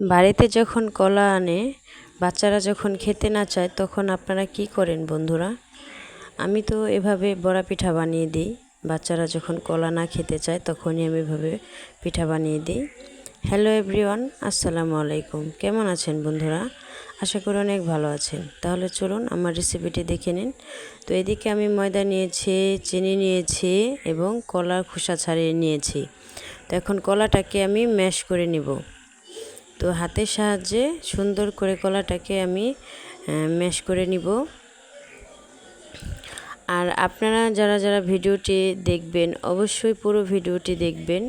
বাড়িতে যখন কলা আনে, বাচ্চারা যখন খেতে না চায়, তখন আপনারা কি করেন বন্ধুরা? আমি তো এভাবে বড়া পিঠা বানিয়ে দিই। বাচ্চারা যখন কলা না খেতে চায়, তখনই আমি এভাবে পিঠা বানিয়ে দিই। হ্যালো এভরিওয়ান, আসসালামু আলাইকুম। কেমন আছেন বন্ধুরা? আশা করি অনেক ভালো আছেন। তাহলে চলুন আমার রেসিপিটি দেখে নিন। তো এদিকে আমি ময়দা নিয়েছি, চিনি নিয়েছি এবং কলার খোসা ছাড়িয়ে নিয়েছি। তো এখন কলাটাকে আমি ম্যাশ করে নিব। তো হাতের সাহায্যে সুন্দর করে কলাটাকে আমি ম্যাশ করে নিব। আর আপনারা যারা যারা ভিডিওটি দেখবেন, অবশ্যই পুরো ভিডিওটি দেখবেন।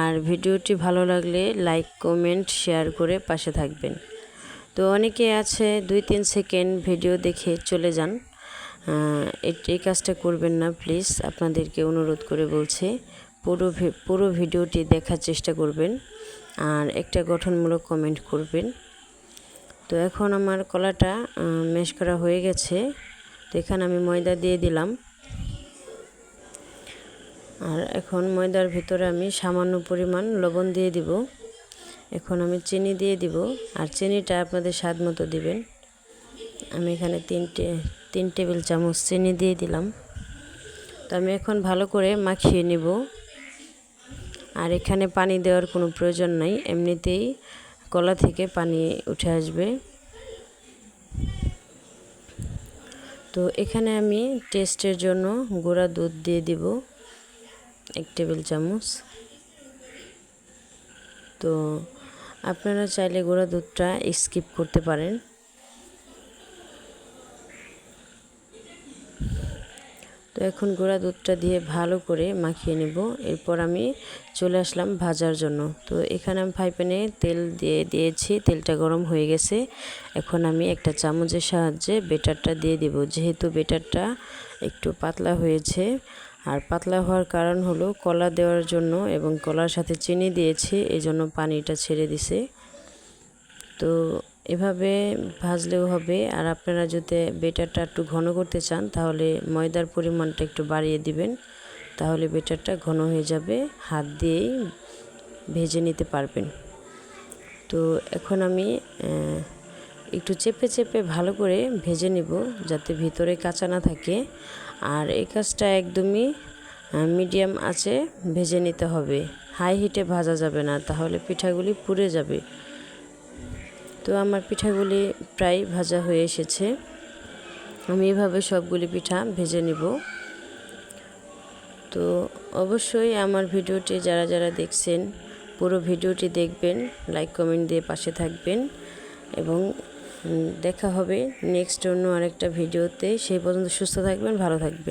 আর ভিডিওটি ভালো লাগলে লাইক, কমেন্ট, শেয়ার করে পাশে থাকবেন। তো অনেকে আছে দুই তিন সেকেন্ড ভিডিও দেখে চলে যান। এই কাজটা করবেন না, প্লিজ। আপনাদেরকে অনুরোধ করে বলছে। পুরো পুরো ভিডিওটি দেখার চেষ্টা করবেন আর একটা গঠনমূলক কমেন্ট করবেন। তো এখন আমার কলাটা মেশ করা হয়ে গেছে। তো এখানে আমি ময়দা দিয়ে দিলাম। আর এখন ময়দার ভিতরে আমি সামান্য পরিমাণ লবণ দিয়ে দিব। এখন আমি চিনি দিয়ে দিব। আর চিনিটা আপনাদের স্বাদ মতো দিবেন। আমি এখানে তিনটে তিন টেবিল চামচ চিনি দিয়ে দিলাম। তো আমি এখন ভালো করে মাখিয়ে নিব। আর এখানে পানি দেওয়ার কোনো প্রয়োজন নাই, এমনিতেই কলা থেকে পানি উঠে আসবে। তো এখানে আমি টেস্টের জন্য গুঁড়া দুধ দিয়ে দিব, এক টেবিল চামচ। তো আপনারা চাইলে গুঁড়া দুধটা স্কিপ করতে পারেন। তো এখন গুঁড়া দুধটা দিয়ে ভালো করে মাখিয়ে নেব। এরপর আমি চলে আসলাম ভাজার জন্য। তো এখানে আমি ফ্রাই প্যানে তেল দিয়ে দিয়েছি, তেলটা গরম হয়ে গেছে। এখন আমি একটা চামচের সাহায্যে বেটারটা দিয়ে দিব। যেহেতু বেটারটা একটু পাতলা হয়েছে, আর পাতলা হওয়ার কারণ হলো কলা দেওয়ার জন্য এবং কলার সাথে চিনি দিয়েছি এই জন্য পানিটা ছেড়ে দিছে। তো এভাবে ভাজলেও হবে। আর আপনারা যদি বেটারটা একটু ঘন করতে চান, তাহলে ময়দার পরিমাণটা একটু বাড়িয়ে দিবেন। তাহলে বেটারটা ঘন হয়ে যাবে। হাত দিয়েই ভেজে নিতে পারবেন। তো এখন আমি একটু চেপে চেপে ভালো করে ভেজে নিব, যাতে ভিতরে কাঁচা না থাকে। আর এই কাজটা একদমই মিডিয়াম আছে ভেজে নিতে হবে। হাই হিটে ভাজা যাবে না, তাহলে পিঠাগুলি পুড়ে যাবে। তো আমার পিঠাগুলি প্রায় ভাজা হয়ে এসেছে। আমি এভাবে সবগুলি পিঠা ভেজে নিব। তো অবশ্যই আমার ভিডিওটি যারা যারা দেখছেন, পুরো ভিডিওটি দেখবেন লাইক কমেন্ট দিয়ে পাশে থাকবেন এবং দেখা হবে নেক্সট অন্য আরেকটা ভিডিওতে। সেই পর্যন্ত সুস্থ থাকবেন, ভালো থাকবেন।